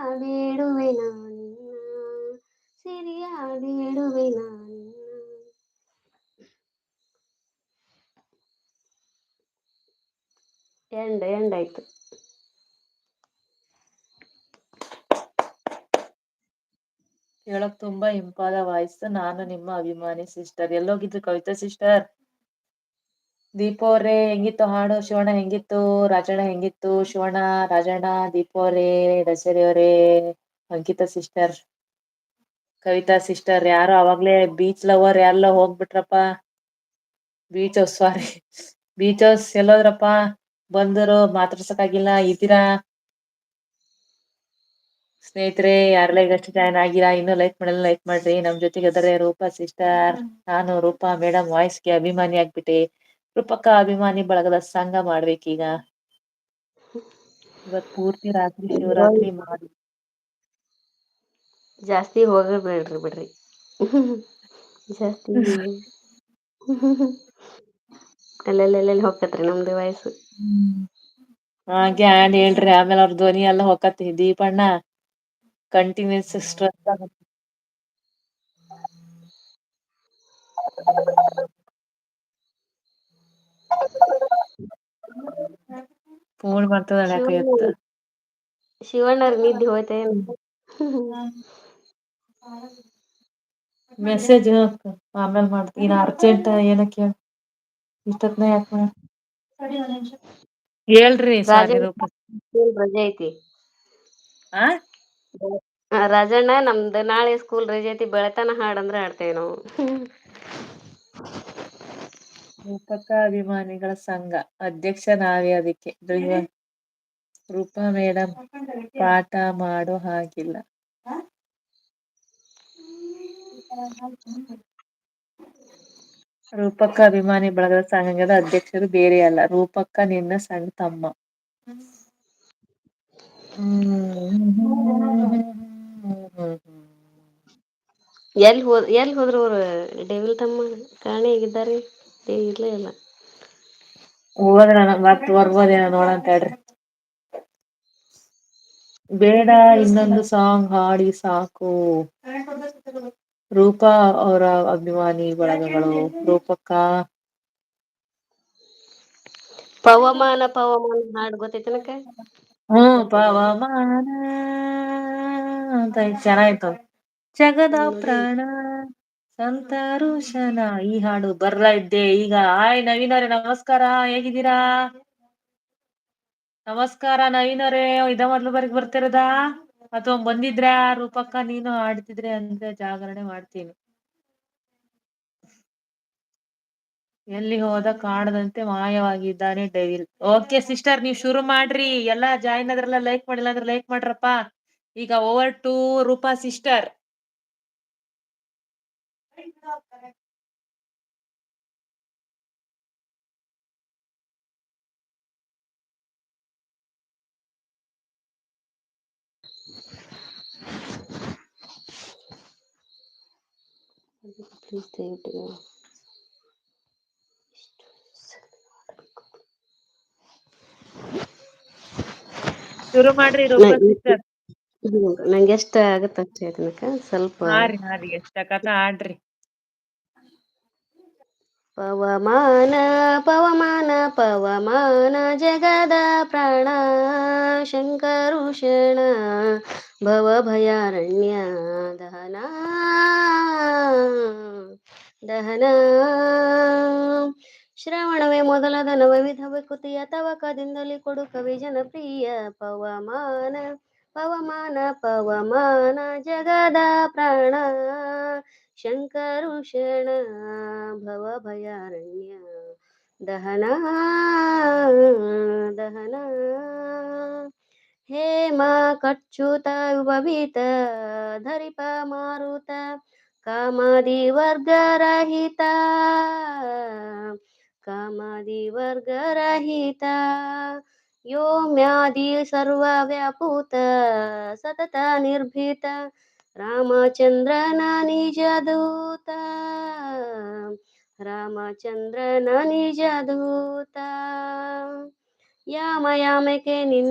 ಬೇಡುವೆ ನಾನಿನ್ನ ಸಿರಿಯ ಬೇಡುವೆ ನಾನಿನ್ನ ಎಂಡ್ ಎಂಡ್ ಆಯ್ತು ಕೇಳಕ್ ತುಂಬಾ ಇಂಪಾದ ವಾಯ್ಸ್ ನಾನು ನಿಮ್ಮ ಅಭಿಮಾನಿ ಸಿಸ್ಟರ್ ಎಲ್ಲೋಗಿದ್ರು ಕವಿತಾ ಸಿಸ್ಟರ್ ದೀಪು ಅವ್ರೆ ಹೆಂಗಿತ್ತು ಹಾಡು? ಶಿವಣ್ಣ ಹೆಂಗಿತ್ತು? ರಾಜಣ್ಣ ಹೆಂಗಿತ್ತು? ಶಿವಣ್ಣ, ರಾಜಣ್ಣ ದೀಪು ಅವ್ರೆ ಅವರೇ ಅಂಕಿತಾ ಸಿಸ್ಟರ್, ಕವಿತಾ ಸಿಸ್ಟರ್, ಯಾರು ಅವಾಗ್ಲೇ ಬೀಚ್ ಲವರ್ ಎಲ್ಲ ಹೋಗ್ಬಿಟ್ರಪ್ಪ? ಬೀಚ್ ಸಾರಿ ಬೀಚಸ್ ಎಲ್ಲೋದ್ರಪ್ಪ? ಬಂದರು ಮಾತಾಡ್ಸಕ್ಕಾಗಿಲ್ಲ, ಇದ್ದೀರಾ? ಸ್ನೇಹಿತರೆ ಯಾರೆಲ್ಲ ಅಷ್ಟು ಜಾಯ್ನ್ ಆಗಿರಾ ಇನ್ನೂ ಲೈಕ್ ಮಾಡಲ್ಲ ಲೈಕ್ ಮಾಡ್ರಿ. ನಮ್ ಜೊತೆಗೆ ಅದರ ರೂಪಾ ಸಿಸ್ಟರ್. ನಾನು ರೂಪಾ ಮೇಡಮ್ ವಾಯ್ಸ್ಗೆ ಅಭಿಮಾನಿ ಆಗ್ಬಿಟ್ಟೆ ರೂಪಕ್ಕ ಅಭಿಮಾನಿ ಬಳಗದ ಸಂಘ ಮಾಡ್ಬೇಕೀಗ ಇವತ್ ಪೂರ್ತಿ ರಾತ್ರಿ ಶಿವರಾತ್ರಿ ಮಾಡಿ. ಜಾಸ್ತಿ ಹೋಗಬೇಡ್ರಿ ಬಿಡ್ರಿ. ಜಾಸ್ತಿ ಅಲ್ಲೆಲ್ಲೆಲ್ಲೆಲ್ಲಿ ಹೋಗತ್ರಿ ನಮ್ದು ವಯಸ್ಸು. ಹಾಗೆ ಆಂಡ್ ಹೇಳ್ರಿ ಆಮೇಲೆ ಅವ್ರ ಧ್ವನಿ ಎಲ್ಲ ಹೋಗತ್ತೆ ದೀಪಣ್ಣ ಕಂಟಿನ್ಯೂಸ್ ಸ್ಟ್ರೆಸ್ ಆಗುತ್ತೆ. ಫೋನ್ ಮಾಡ್ತದ ಯಾಕ ಶಿವಣ್ಣ ಎತ್ತ ಶಿವಣ್ಣರ್ ನಿದ್ದೆ ಹೋಯ್ತೇನ್ ಮೆಸೇಜ್ ಆಮೇಲ್ ಮಾಡ್ತೀನಿ ಇನ್ ಅರ್ಜೆಂಟ್ ಏನಕ್ಕೆ ಇಷ್ಟೊತ್ನ ಯಾಕ ಹೇಳ್ರಿ ಸಾರಿ ರಾಜಣ್ಣ ರೂಪ ಸ್ಕೂಲ್ ರಜೆ ಐತಿ ಆ ಆ, ರಾಜಣ್ಣ ನಮ್ದು ನಾಳೆ ಸ್ಕೂಲ್ ರಜೆ ಐತಿ ಬೆಳತನ ಹಾಡಂದ್ರೆ ಹಾಡ್ತೇವೆ ನಾವು ರೂಪಕ ಅಭಿಮಾನಿಗಳ ಸಂಘ. ಅಧ್ಯಕ್ಷ ನಾವೇ ಅದಕ್ಕೆ ಧ್ರುವ- ರೂಪಾ ಮೇಡಮ್ ಪಾಠ ಮಾಡೋ ಹಾಗಿಲ್ಲ. ರೂಪಕ್ಕ ಅಭಿಮಾನಿ ಬಳಗದ ಸಂಘದ ಅಧ್ಯಕ್ಷರು ಬೇರೆ ಅಲ್ಲ. ರೂಪಕ್ಕ ನಿನ್ನ ಸಂಘ ತಮ್ಮ. ಎಲ್ ಎಲ್ಲಿ ಹೋದ್ ಎಲ್ಲಿ ಹೋದ್ರು ಅವ್ರು? ಡೆವಿಲ್ ತಮ್ಮ ಕಾಣೆಯಾಗಿದ್ದಾರೆ ಏ ಇರ್ಲೇ ಇಲ್ಲ. ಹೋದ್ರ ಮತ್ ಬರ್ಬೋದೇನ ನೋಡಂತ ಹೇಳ್ರಿ. ಬೇಡ ಇನ್ನೊಂದು ಸಾಂಗ್ ಹಾಡಿ ಸಾಕು. ರೂಪಾ ಅವರ ಅಭಿಮಾನಿ ಬಳಗಗಳು. ರೂಪಕ್ಕ. ಪವಮಾನ ಪವಮಾನ ಹಾಡ್ ಗೊತ್ತೈತನಕ ಹ್ಮ್ ಪವಮಾನ. ಅಂತ ಚೆನ್ನಾಗಿತ್ತು. ಜಗದ ಪ್ರಾಣ. ಸಂತರುಷನ ಈ ಹಾಡು ಬರ್ಲಾ ಇದ್ದೆ. ಈಗ ಹಾಯ್ ನವೀನರೆ, ನಮಸ್ಕಾರ. ಹೇಗಿದ್ದೀರಾ? ನಮಸ್ಕಾರ ನವೀನರೆ. ಇದ ಮೊದ್ಲು ಬಾರಿಗ್ ಬರ್ತಿರೋದಾ? ಅಥವಾ ಬಂದಿದ್ರ? ರೂಪಕ್ಕ ನೀನು ಆಡ್ತಿದ್ರೆ ಅಂದ್ರೆ ಜಾಗರಣೆ ಮಾಡ್ತೀನಿ. ಎಲ್ಲಿ ಹೋದ ಕಾಣದಂತೆ ಮಾಯವಾಗಿದ್ದಾನೆ ಡೈವಿಲ್ ಓಕೆ ಸಿಸ್ಟರ್ ನೀವ್ ಶುರು ಮಾಡ್ರಿ. ಎಲ್ಲಾ ಜಾಯಿನ್ ಅದ್ರಲ್ಲ ಲೈಕ್ ಮಾಡಿಲ್ಲ ಅಂದ್ರೆ ಲೈಕ್ ಮಾಡ್ರಪ್ಪ. ಈಗ over to Roopa sister please ದಯವಿಟ್ಟು ಶುರು ಮಾಡ್ರಿ ನಂಗೆ ಎಷ್ಟ ಆಗತ್ತ ಅಷ್ಟೇ ಸ್ವಲ್ಪ ಹಾ ರೀ ಹಾ ರೀ ಎಷ್ಟ ಆಗತ್ತ ಆಡ್ರಿ. ಪವಮಾನ ಪವಮಾನ ಪವಮಾನ ಜಗದ ಪ್ರಾಣ ಶಂಕರುಷಣ ಭವ ಭಯಾರಣ್ಯ ದಹನ ದಹನ ಶ್ರವಣವೇ ಮೊದಲಾದ ನವವಿಧ ವಿಕೃತಿಯ ತವಕದಿಂದಲೇ ಕೊಡು ಕವಿ ಜನಪ್ರಿಯ ಪವಮಾನ ಪವಮಾನ ಪವಮಾನ ಜಗದ ಪ್ರಾಣ शङ्करुषण भवभयारण्य दहना दहना। हेम कच्युत उपवित धरिप मारुत कामदिवर्गरहिता। कामदिवर्गरहिता। व्यापूत सतत निर्भीत। రామచంద్ర నా నిజదూత రామచంద్ర నా నిజదూత యామ యామకే నిన్